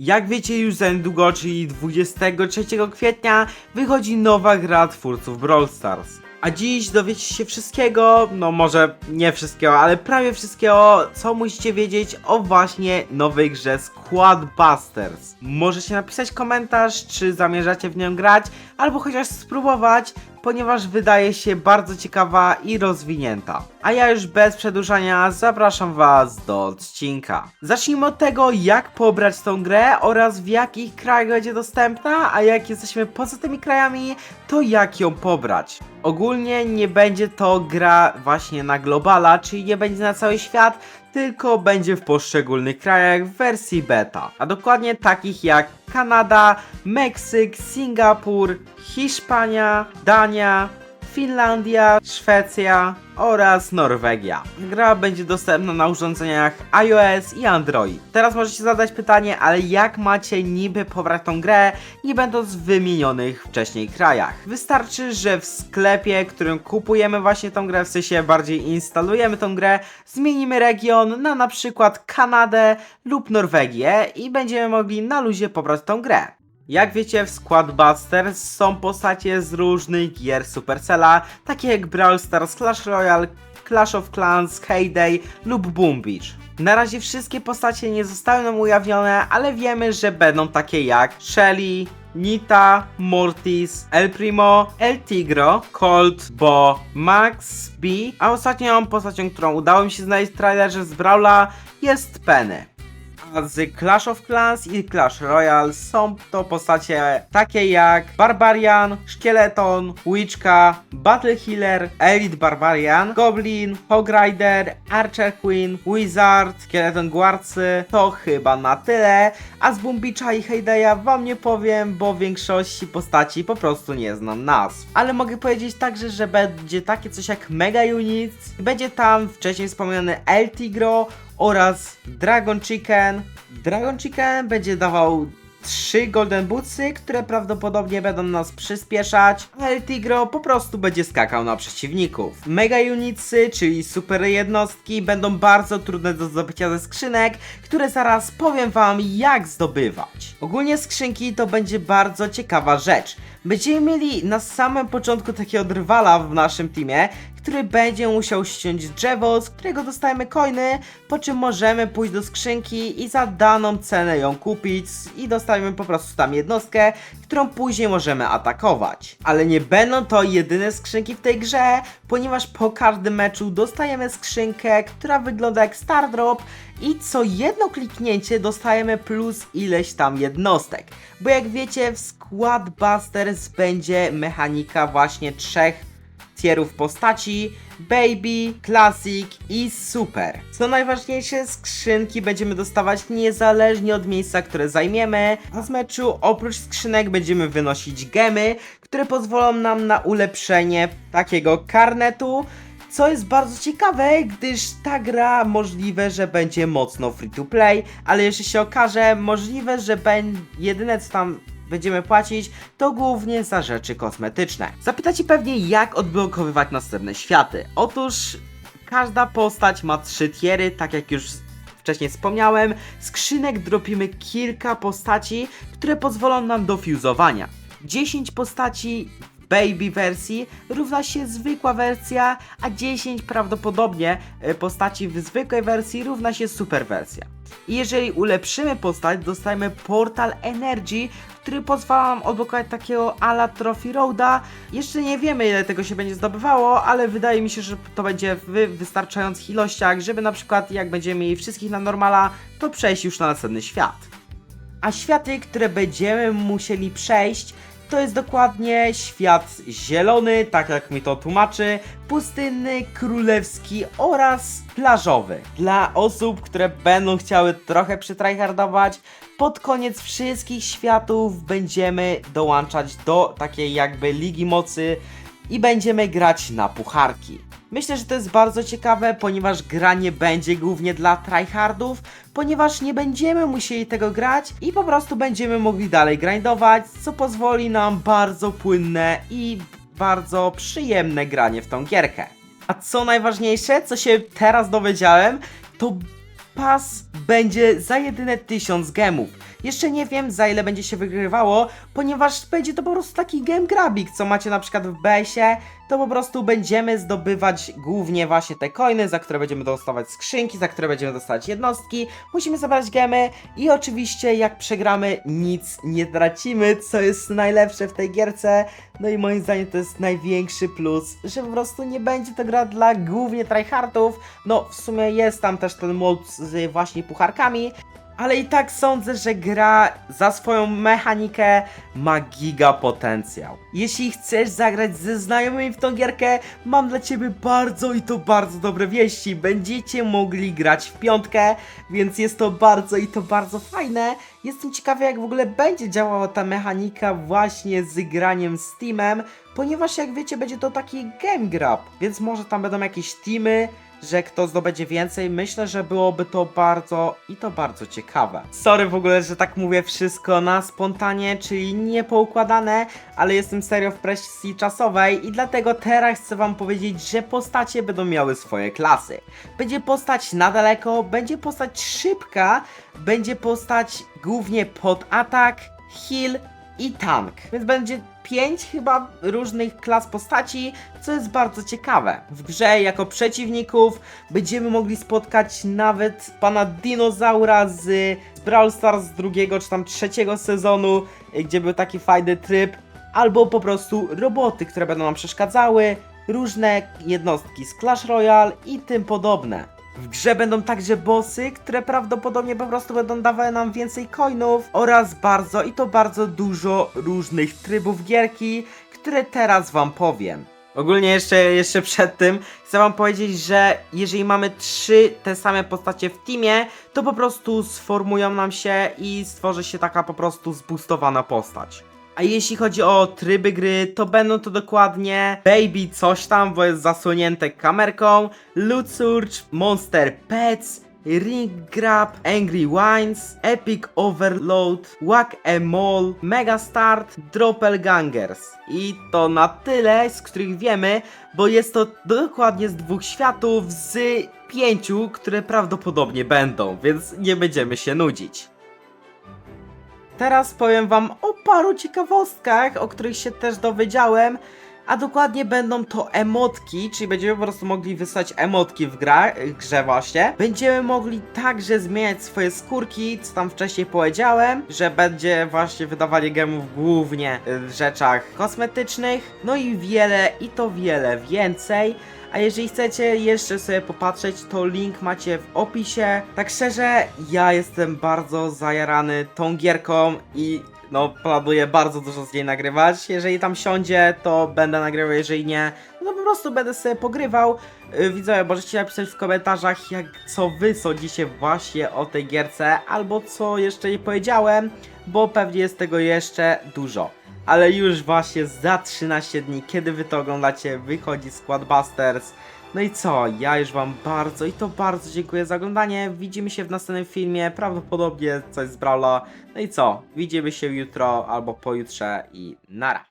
Jak wiecie już za niedługo, czyli 23 kwietnia, wychodzi nowa gra twórców Brawl Stars. A dziś dowiecie się wszystkiego, no może nie wszystkiego, ale prawie wszystkiego, co musicie wiedzieć o właśnie nowej grze Squad Busters. Możecie napisać komentarz, czy zamierzacie w nią grać, albo chociaż spróbować, ponieważ wydaje się bardzo ciekawa i rozwinięta. A ja już bez przedłużania zapraszam Was do odcinka. Zacznijmy od tego, jak pobrać tą grę oraz w jakich krajach będzie dostępna, a jak jesteśmy poza tymi krajami, to jak ją pobrać. Ogólnie nie będzie to gra właśnie na globala, czyli nie będzie na cały świat, tylko będzie w poszczególnych krajach w wersji beta. A dokładnie takich jak Kanada, Meksyk, Singapur, Hiszpania, Dania, Finlandia, Szwecja oraz Norwegia. Gra będzie dostępna na urządzeniach iOS i Android. Teraz możecie zadać pytanie, ale jak macie niby pobrać tą grę, nie będąc w wymienionych wcześniej krajach? Wystarczy, że w sklepie, którym kupujemy właśnie tą grę, w sensie bardziej instalujemy tą grę, zmienimy region na na przykład Kanadę lub Norwegię i będziemy mogli na luzie pobrać tą grę. Jak wiecie, w Squad Busters są postacie z różnych gier Supercella, takie jak Brawl Stars, Clash Royale, Clash of Clans, Heyday lub Boom Beach. Na razie wszystkie postacie nie zostały nam ujawnione, ale wiemy, że będą takie jak Shelly, Nita, Mortis, El Primo, El Tigro, Colt, Bo, Max, B, a ostatnią postacią, którą udało mi się znaleźć w trailerze z Brawla jest Penny. Z Clash of Clans i Clash Royale są to postacie takie jak Barbarian, Szkieleton, Witchka, Battle Healer, Elite Barbarian, Goblin, Hog Rider, Archer Queen, Wizard, Skeleton Guardsy. To chyba na tyle, a z Bumbicza i Heydaya wam nie powiem, bo większości postaci po prostu nie znam nazw. Ale mogę powiedzieć także, że będzie takie coś jak Mega Units, będzie tam wcześniej wspomniany El Tigro, oraz Dragon Chicken. Dragon Chicken będzie dawał trzy Golden Bootsy, które prawdopodobnie będą nas przyspieszać, a El Tigro po prostu będzie skakał na przeciwników. Mega Unitsy, czyli super jednostki, będą bardzo trudne do zdobycia ze skrzynek, które zaraz powiem wam jak zdobywać. Ogólnie skrzynki to będzie bardzo ciekawa rzecz. Będziemy mieli na samym początku takiego drwala w naszym teamie, który będzie musiał ściąć drzewo, z którego dostajemy coiny, po czym możemy pójść do skrzynki i za daną cenę ją kupić i dostajemy po prostu tam jednostkę, którą później możemy atakować. Ale nie będą to jedyne skrzynki w tej grze, ponieważ po każdym meczu dostajemy skrzynkę, która wygląda jak Star Drop i co jedno kliknięcie dostajemy plus ileś tam jednostek. Bo jak wiecie w Squad Busters będzie mechanika właśnie trzech tierów postaci Baby, Classic i Super. Co najważniejsze, skrzynki będziemy dostawać niezależnie od miejsca, które zajmiemy, a z meczu oprócz skrzynek będziemy wynosić gemy, które pozwolą nam na ulepszenie takiego karnetu, co jest bardzo ciekawe, gdyż ta gra możliwe, że będzie mocno free to play, ale jeszcze się okaże, możliwe, że ben... jedyne co tam będziemy płacić, to głównie za rzeczy kosmetyczne. Zapytacie pewnie, jak odblokowywać następne światy. Otóż każda postać ma trzy tiery, tak jak już wcześniej wspomniałem. Skrzynek dropimy kilka postaci, które pozwolą nam do fuzowania. 10 postaci baby wersji równa się zwykła wersja, a 10 prawdopodobnie e, postaci w zwykłej wersji równa się super wersja. I jeżeli ulepszymy postać, dostajemy portal Energy, który pozwala nam odblokować takiego ala Trophy Roada. Jeszcze nie wiemy ile tego się będzie zdobywało, ale wydaje mi się, że to będzie w wystarczających ilościach, żeby na przykład jak będziemy mieli wszystkich na normala, to przejść już na następny świat. A światy, które będziemy musieli przejść, to jest dokładnie świat zielony, tak jak mi to tłumaczy, pustynny, królewski oraz plażowy. Dla osób, które będą chciały trochę przytryhardować, pod koniec wszystkich światów będziemy dołączać do takiej jakby Ligi Mocy i będziemy grać na pucharki. Myślę, że to jest bardzo ciekawe, ponieważ gra nie będzie głównie dla tryhardów, ponieważ nie będziemy musieli tego grać i po prostu będziemy mogli dalej grindować, co pozwoli nam bardzo płynne i bardzo przyjemne granie w tą gierkę. A co najważniejsze, co się teraz dowiedziałem, to pas będzie za jedyne 1000 gemów. Jeszcze nie wiem za ile będzie się wygrywało, ponieważ będzie to po prostu taki game grabik, co macie na przykład w BS-ie, to po prostu będziemy zdobywać głównie właśnie te coiny, za które będziemy dostawać skrzynki, za które będziemy dostawać jednostki, musimy zebrać gemy i oczywiście jak przegramy nic nie tracimy, co jest najlepsze w tej gierce, no i moim zdaniem to jest największy plus, że po prostu nie będzie to gra dla głównie tryhardów, no w sumie jest tam też ten mod z właśnie pucharkami, ale i tak sądzę, że gra za swoją mechanikę ma giga potencjał. Jeśli chcesz zagrać ze znajomymi w tą gierkę, mam dla ciebie bardzo i to bardzo dobre wieści. Będziecie mogli grać w piątkę, więc jest to bardzo i to bardzo fajne. Jestem ciekawy, jak w ogóle będzie działała ta mechanika właśnie z graniem z Steamem, ponieważ jak wiecie, będzie to taki game grab, więc może tam będą jakieś teamy, że kto zdobędzie więcej, myślę, że byłoby to bardzo i to bardzo ciekawe. Sorry w ogóle, że tak mówię wszystko na spontanie, czyli nie poukładane, ale jestem serio w presji czasowej i dlatego teraz chcę wam powiedzieć, że postacie będą miały swoje klasy. Będzie postać na daleko, będzie postać szybka, będzie postać głównie pod atak, heal i tank. Więc będzie pięć chyba różnych klas postaci, co jest bardzo ciekawe. W grze jako przeciwników będziemy mogli spotkać nawet pana dinozaura z, Brawl Stars z drugiego czy tam trzeciego sezonu, gdzie był taki fajny tryb, albo po prostu roboty, które będą nam przeszkadzały, różne jednostki z Clash Royale i tym podobne. W grze będą także bossy, które prawdopodobnie po prostu będą dawały nam więcej coinów oraz bardzo i to bardzo dużo różnych trybów gierki, które teraz wam powiem. Ogólnie jeszcze, jeszcze przed tym chcę wam powiedzieć, że jeżeli mamy trzy te same postacie w teamie, to po prostu sformują nam się i stworzy się taka po prostu zboostowana postać. A jeśli chodzi o tryby gry, to będą to dokładnie Baby coś tam, bo jest zasłonięte kamerką, Loot Surge, Monster Pets, Ring Grab, Angry Wines, Epic Overload, Whack a Mall, Mega Start, Doppelgangers. I to na tyle, z których wiemy, bo jest to dokładnie z dwóch światów, z pięciu, które prawdopodobnie będą, więc nie będziemy się nudzić. Teraz powiem wam o paru ciekawostkach, o których się też dowiedziałem, a dokładnie będą to emotki, czyli będziemy po prostu mogli wysłać emotki w gra, grze właśnie. Będziemy mogli także zmieniać swoje skórki, co tam wcześniej powiedziałem, że będzie właśnie wydawanie gemów głównie w rzeczach kosmetycznych, no i wiele, i to wiele więcej. A jeżeli chcecie jeszcze sobie popatrzeć, to link macie w opisie. Tak szczerze, ja jestem bardzo zajarany tą gierką i no planuję bardzo dużo z niej nagrywać. Jeżeli tam siądzie, to będę nagrywał, jeżeli nie, no po prostu będę sobie pogrywał. Yy, Widzowie, możecie napisać w komentarzach, jak co wy sądzicie właśnie o tej gierce, albo co jeszcze nie powiedziałem, bo pewnie jest tego jeszcze dużo. Ale już właśnie za 13 dni, kiedy wy to oglądacie, wychodzi Squad Busters. No i co, ja już wam bardzo i to bardzo dziękuję za oglądanie. Widzimy się w następnym filmie, prawdopodobnie coś z Brawla. No i co, widzimy się jutro albo pojutrze i nara.